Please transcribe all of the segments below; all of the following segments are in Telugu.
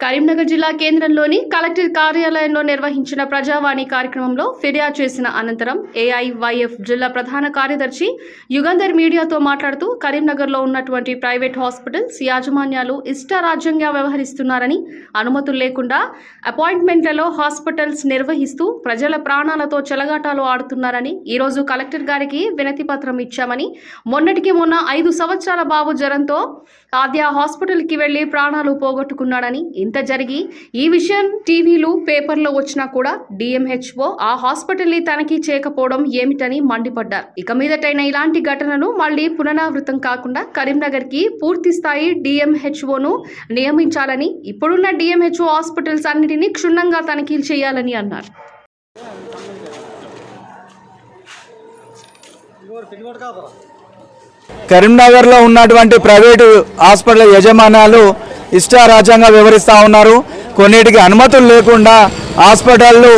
కరీంనగర్ జిల్లా కేంద్రంలోని కలెక్టర్ కార్యాలయంలో నిర్వహించిన ప్రజావాణి కార్యక్రమంలో ఫిర్యాదు చేసిన అనంతరం ఏఐవైఎఫ్ జిల్లా ప్రధాన కార్యదర్శి యుగంధర్ మీడియాతో మాట్లాడుతూ కరీంనగర్లో ఉన్నటువంటి ప్రైవేట్ హాస్పిటల్స్ యాజమాన్యాలు ఇష్టారాజ్యంగా వ్యవహరిస్తున్నారని అనుమతులు లేకుండా అపాయింట్మెంట్లలో హాస్పిటల్స్ నిర్వహిస్తూ ప్రజల ప్రాణాలతో చెలగాటాలు ఆడుతున్నారని ఈరోజు కలెక్టర్ గారికి వినతి పత్రం ఇచ్చామని మొన్నటికి మొన్న ఐదు సంవత్సరాల బాబు జ్వరంతో ఆద్య హాస్పిటల్కి వెళ్ళి ప్రాణాలు పోగొట్టుకున్నాడని ఇంత జరిగి ఈ విషయం టీవీలు పేపర్లో వచ్చినా కూడా డిఎంహెచ్ఓ ఆ హాస్పిటల్ని తనిఖీ చేయకపోవడం ఏమిటని మండిపడ్డారు. ఇక మీదటైన ఇలాంటి ఘటనలు మళ్ళీ పునరావృతం కాకుండా కరీంనగర్కి పూర్తి స్థాయి డిఎంహెచ్ఓను నియమించాలని ఇప్పుడున్న డిఎంహెచ్ఓ హాస్పిటల్స్ అన్నిటినీ క్షుణ్ణంగా తనిఖీలు చేయాలని అన్నారు. కరీంనగర్లో ఉన్నటువంటి ప్రైవేటు హాస్పిటల్ యజమానాలు ఇష్టారాజ్యంగా వివరిస్తూ ఉన్నారు. కొన్నిటికి అనుమతులు లేకుండా హాస్పిటళ్ళు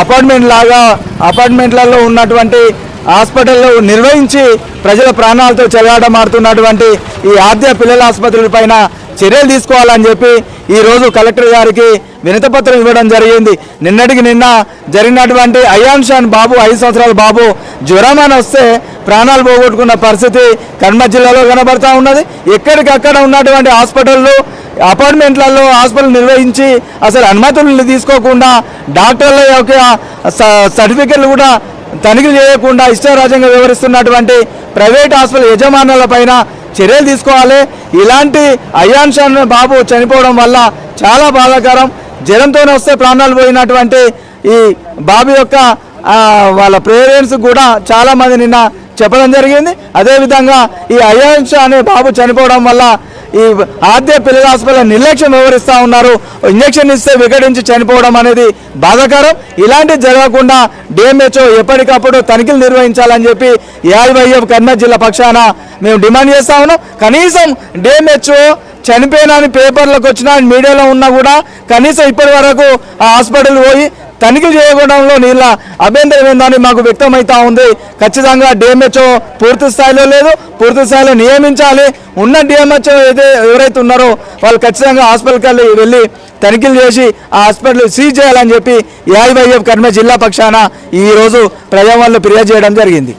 అపార్ట్మెంట్ లాగా అపార్ట్మెంట్లలో ఉన్నటువంటి హాస్పిటల్లో నిర్వహించి ప్రజల ప్రాణాలతో చెలగాటమాడుతున్నటువంటి ఈ ఆద్య పిల్లల ఆసుపత్రుల పైన చర్యలు తీసుకోవాలని చెప్పి ఈరోజు కలెక్టర్ గారికి వినతపత్రం ఇవ్వడం జరిగింది. నిన్నటికి నిన్న జరిగినటువంటి అయాన్ షాన్ బాబు ఐదు సంవత్సరాల బాబు జ్వరమని వస్తే ప్రాణాలు పోగొట్టుకున్న పరిస్థితి కర్మ జిల్లాలో కనబడతా ఉన్నది. ఎక్కడికక్కడ ఉన్నటువంటి హాస్పిటళ్ళు అపార్ట్మెంట్లలో హాస్పిటల్ నిర్వహించి అసలు అనుమతులు తీసుకోకుండా డాక్టర్ల యొక్క స- సర్టిఫికెట్లు కూడా తనిఖీ చేయకుండా ఇష్టారాజ్యంగా వివరిస్తున్నటువంటి ప్రైవేట్ హాస్పిటల్ యజమానుల పైన చర్యలు తీసుకోవాలి. ఇలాంటి అయాన్షన్ బాబు చనిపోవడం వల్ల చాలా బాధాకరం. జ్వరంతోనే వస్తే ప్రాణాలు పోయినటువంటి ఈ బాబు యొక్క వాళ్ళ పేరెంట్స్ కూడా చాలా మంది నిన్న చెప్పడం జరిగింది. అదేవిధంగా ఈ అయాన్ష అనే బాబు చనిపోవడం వల్ల ఈ ఆద్య పిల్లల హాస్పిటల్ నిర్లక్ష్యం వివరిస్తూ ఉన్నారు. ఇంజక్షన్ ఇస్తే వికటించి చనిపోవడం అనేది బాధాకరం. ఇలాంటివి జరగకుండా డిఎంహెచ్ఓ ఎప్పటికప్పుడు తనిఖీలు నిర్వహించాలని చెప్పి ఏఐవైఎఫ్ కర్నూలు జిల్లా పక్షాన మేము డిమాండ్ చేస్తా ఉన్నాం. కనీసం డిఎంహెచ్ఓ చనిపోయిన పేపర్లకు వచ్చిన మీడియాలో ఉన్నా కూడా కనీసం ఇప్పటి వరకు ఆ హాస్పిటల్ పోయి తనిఖీ చేయకపోవడంలో నీళ్ళ అభ్యంతరం ఏందని మాకు వ్యక్తమవుతా ఉంది. ఖచ్చితంగా డిఎంహెచ్ఓ పూర్తి స్థాయిలో లేదు. పూర్తి స్థాయిలో నియమించాలి. ఉన్న డిఎంహెచ్ఓ అయితే ఎవరైతే ఉన్నారో వాళ్ళు ఖచ్చితంగా హాస్పిటల్కి వెళ్ళి తనిఖీలు చేసి ఆ హాస్పిటల్ సీజ్ చేయాలని చెప్పి ఏఐవైఎఫ్ కర్మ జిల్లా పక్షాన ఈరోజు ప్రజావాళ్ళు ఫిర్యాదు చేయడం జరిగింది.